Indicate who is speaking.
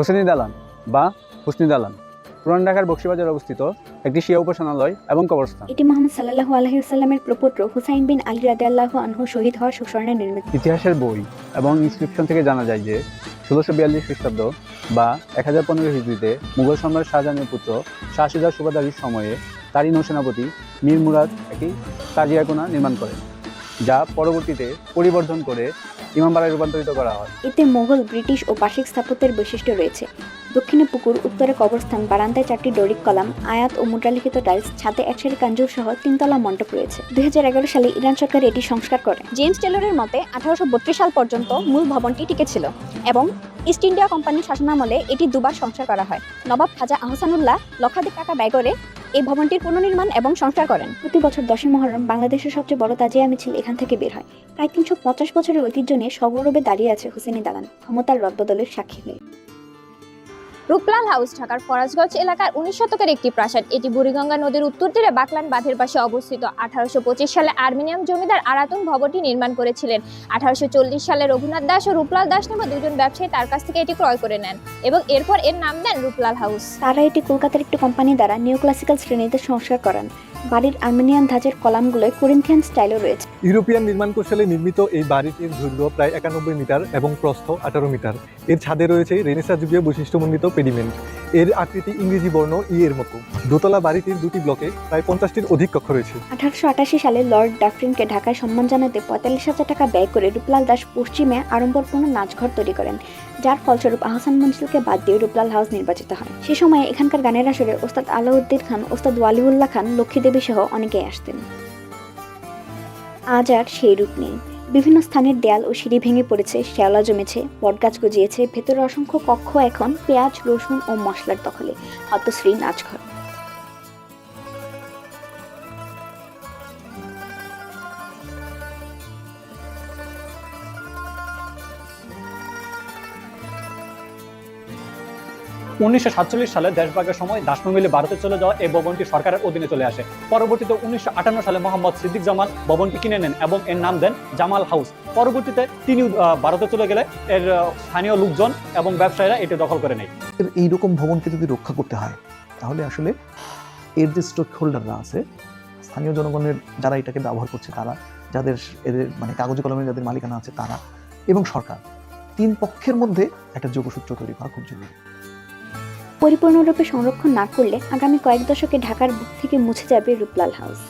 Speaker 1: হোসেনি দালান বা হুসনি দালান পুরান ঢাকার বক্সিবাজার অবস্থিত একটি শিয়া উপাসনালয় এবং কবরস্থান।
Speaker 2: এটি মোহাম্মদ সাল্লাল্লাহু আলাইহি সাল্লামের প্রপুত্র হুসাইন বিন আলী রাদিয়াল্লাহু আনহু শহীদ হওয়ার সুস্মরণে নির্মিত।
Speaker 1: ইতিহাসের বই এবং ইনস্ক্রিপশন থেকে জানা যায় যে ষোলোশো বিয়াল্লিশ খ্রিস্টাব্দ বা এক হাজার পনেরো হিজড়িতে মুঘল সম্রাট শাহজাহানের পুত্র শাহ সুজা সুবাদারির সময়ে তারই নৌসেনাপতি মীর মুরাদ একটি তাজিয়াকোনা নির্মাণ করেন যা পরবর্তীতে পরিবর্ধন করে ইমামবাড়ায় রূপান্তরিত করা হয়।
Speaker 2: এতে মোগল ব্রিটিশ ও পার্শ্বিক স্থাপত্যের বৈশিষ্ট্য রয়েছে। দক্ষিণে পুকুর উত্তরে কবরস্থান বারান্দায় চারটি ডোরিক কলাম আয়াত ও মুদ্রালিখিত টাইলস ছাদে একসারি কাঞ্জুর সহ তিনতলা মণ্ডপ রয়েছে। দুই হাজার এগারো সালে ইরান সরকার এটি সংস্কার করে।
Speaker 3: জেমস টেলরের মতে আঠারোশো বত্রিশ সাল পর্যন্ত মূল ভবনটি টিকে ছিল এবং ইস্ট ইন্ডিয়া কোম্পানির শাসনামলে এটি দুবার সংস্কার করা হয়। নবাব খাজা আহসানুল্লাহ লক্ষাধিক টাকা ব্যয় করে এই ভবনটির পুনর্নির্মাণ এবং সংস্কার করেন।
Speaker 2: প্রতি বছর দশই মহরম বাংলাদেশের সবচেয়ে বড় তাজিয়া মিছিল এখান থেকে বের হয়। প্রায় তিনশো পঞ্চাশ বছরের ঐতিহ্য নিয়ে সগৌরবে দাঁড়িয়ে আছে হুসেনি দালান ক্ষমতার রদবদলের সাক্ষী হয়ে।
Speaker 3: রূপলাল হাউস, ঢাকার ফরাজগঞ্জ এলাকার উনিশ শতকের একটি প্রাসাদ। এটি বুড়িগঙ্গা নদীর উত্তর তীরে বাকলান বাঁধের পাশে অবস্থিত। আঠারোশো পঁচিশ সালে আর্মেনিয়াম জমিদার আরাতুন ভবনটি নির্মাণ করেছিলেন। আঠারোশো চল্লিশ সালে রঘুনাথ দাস ও রূপলাল দাস নামে দুজন ব্যবসায়ী তার কাছ থেকে এটি ক্রয় করে নেন এবং এরপর এর নাম দেন রূপলাল হাউস।
Speaker 2: তারা এটি কলকাতার একটি কোম্পানি দ্বারা নিউ ক্লাসিক্যাল শ্রেণীতে সংস্কার করান। বাড়ির আর্মেনিয়ান ধাঁচের কলামগুলোয় কোরিন্থিয়ান স্টাইলও রয়েছে।
Speaker 4: ইউরোপিয়ান নির্মাণ কৌশলে নির্মিত এই বাড়িটির দৈর্ঘ্য প্রায় একানব্বই মিটার এবং প্রস্থ আঠারো মিটার। এর ছাদে রয়েছে রেনেসা যুগীয় বৈশিষ্ট্যমণ্ডিত পেডিমেন্ট। এর আকৃতি ইংরেজি বর্ণ ই এর মতো। দোতলা বাড়িটির দুটি ব্লকে প্রায় পঞ্চাশটির অধিক কক্ষ রয়েছে।
Speaker 2: আঠারোশো আটাশি সালে লর্ড ডাফরিনকে ঢাকায় সম্মান জানাতে পঁয়তাল্লিশ হাজার টাকা ব্যয় করে রূপলাল দাস পশ্চিমে আড়ম্বরপূর্ণ নাচঘর তৈরি করেন। যার ফলস্বরূপ আহসান মঞ্জিলকে বাদ দিয়ে রূপলাল হাউস নির্বাচিত হয়। সে সময় এখানকার গানের আসরে ওস্তাদ আলাউদ্দিন খান, ওস্তাদ ওয়ালিউল্লাহ খান, লক্ষ্মীদেবী সহ অনেকেই আসতেন। আজ আর সেই রূপ নেই। বিভিন্ন স্থানের দেয়াল ও সিঁড়ি ভেঙে পড়েছে শেওলা জমেছে, বটগাছ গজিয়েছে, ভেতরে অসংখ্য কক্ষ এখন পেঁয়াজ, রসুন ও মশলার দখলে। হতশ্রী নাচঘর।
Speaker 5: উনিশশো সাতচল্লিশ সালে দেশভাগের সময় দাসমা মিলে ভারতে চলে যাওয়া এই ভবনটি সরকারের অধীনে চলে আসে। পরবর্তীতে উনিশশো আটান্ন সালে মোহাম্মদ সিদ্দিক জামাল ভবনটি কিনে নেন এবং এর নাম দেন জামাল হাউস। পরবর্তীতে তিনি ভারতে চলে গেলে এর স্থানীয় লোকজন এবং ব্যবসায়ীরা এটি দখল করে নেয়।
Speaker 6: এইরকম ভবনকে যদি রক্ষা করতে হয়, তাহলে আসলে এর যে স্টক হোল্ডাররা আছে, স্থানীয় জনগণের যারা এটাকে ব্যবহার করছে, তারা যাদের এদের মানে কাগজে কলমের যাদের মালিকানা আছে, তারা এবং সরকার, তিন পক্ষের মধ্যে একটা যোগসূত্র তৈরি করা খুব জরুরি।
Speaker 2: পরিপূর্ণরূপে সংরক্ষণ না করলে আগামী কয়েক দশকে ঢাকার বুক থেকে মুছে যাবে রূপলাল হাউস।